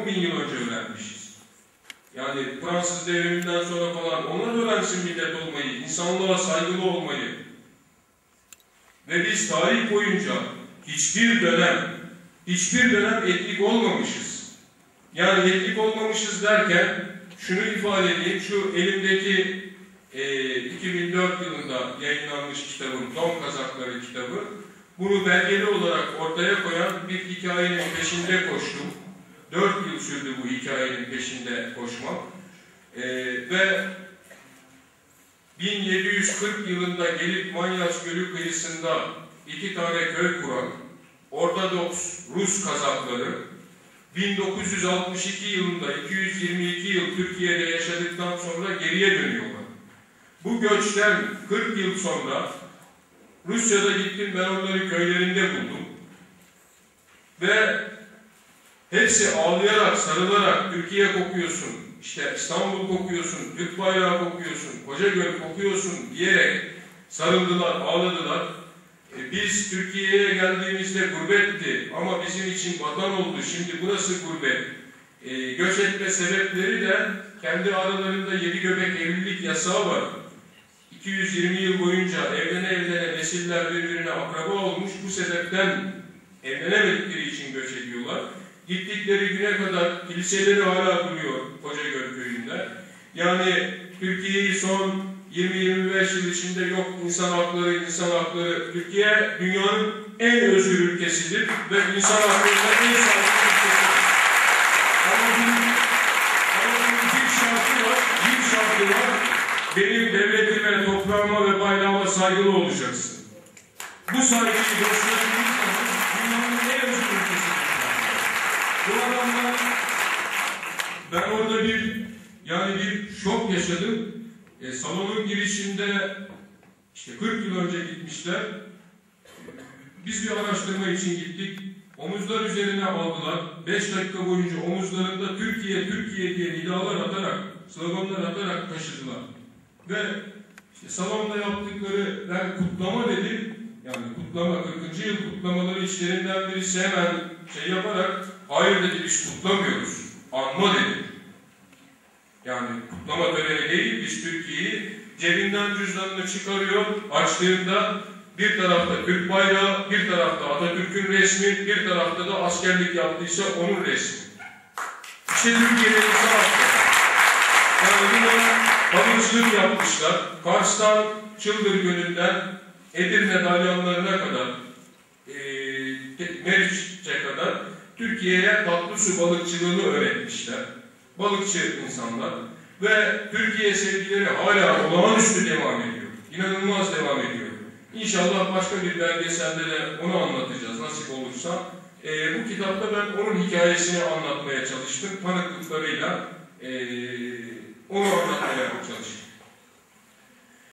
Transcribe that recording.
10 bin yıl önce öğrenmişiz. Yani Fransız devriminden sonra falan onlar öğrensin millet olmayı, insanlığa saygılı olmayı. Ve biz tarih boyunca hiçbir dönem, hiçbir dönem etnik olmamışız. Yani etnik olmamışız derken şunu ifade edeyim, şu elimdeki e, 2004 yılında yayınlanmış kitabım, Don Kazakları kitabı, bunu belgeli olarak ortaya koyan bir hikayenin peşinde koştum. Dört yıl sürdü bu hikayenin peşinde koşmak. E, ve 1740 yılında gelip Manyas Gölü kıyısında iki tane köy kuran Ortodoks Rus Kazakları 1962 yılında 222 yıl Türkiye'de yaşadıktan sonra geriye dönüyorlar. Bu göçten 40 yıl sonra Rusya'da gittim ben onları köylerinde buldum. Ve hepsi ağlayarak, sarılarak Türkiye kokuyorsun, işte İstanbul kokuyorsun, Türk bayrağı kokuyorsun, Kocagöl kokuyorsun diyerek sarıldılar, ağladılar. E, biz Türkiye'ye geldiğimizde gurbetti ama bizim için vatan oldu. Şimdi burası gurbet. E, göç etme sebepleri de kendi aralarında yedi göbek evlilik yasağı var. 220 yıl boyunca evlene evlene nesiller birbirine akraba olmuş. Bu sebepten evlenemedikleri için göç ediyorlar. Gittikleri güne kadar kiliseleri hala duruyor Kocagöl köyünde. Yani Türkiye'yi son 20-25 yıl içinde yok insan hakları, insan hakları. Türkiye dünyanın en özgür ülkesidir ve insan haklarında en sağlıklı ülkesidir. Ama bir, ama şartı var, bir şartı var. Benim devletime, toprağıma ve bayrağıma saygılı olacaksın. Bu saygıyı zaman dünyanın en özgür ülkesidir. Bu adamlar, ben orada bir, yani bir şok yaşadım. E, salonun girişinde işte 40 yıl önce gitmişler. Biz bir araştırma için gittik. Omuzlar üzerine aldılar. 5 dakika boyunca omuzlarında Türkiye, Türkiye diye nidalar atarak, sloganlar atarak taşıdılar. Ve işte salonda yaptıkları, ben kutlama dedim. Yani kutlama, 40. yıl kutlamaları işlerinden birisi hemen şey yaparak, hayır dedi biz kutlamıyoruz. Anma dedi. Yani kutlama töreni değil, biz Türkiye'yi cebinden cüzdanını çıkarıyor, açtığında bir tarafta Türk bayrağı, bir tarafta Atatürk'ün resmi, bir tarafta da askerlik yaptıysa onun resmi. İşte Türkiye'nin insan hakları. Yani buna balıkçılık yapmışlar. Kars'tan Çıldır Gölü'nden Edirne dalyanlarına kadar, e, Meriç'e kadar Türkiye'ye tatlı su balıkçılığını öğretmişler balıkçı insanlar ve Türkiye sevgileri hala olağanüstü devam ediyor. İnanılmaz devam ediyor. İnşallah başka bir belgeselde de onu anlatacağız nasip olursa. E, bu kitapta ben onun hikayesini anlatmaya çalıştım. Tanıklıklarıyla e, onu anlatmaya çalıştım.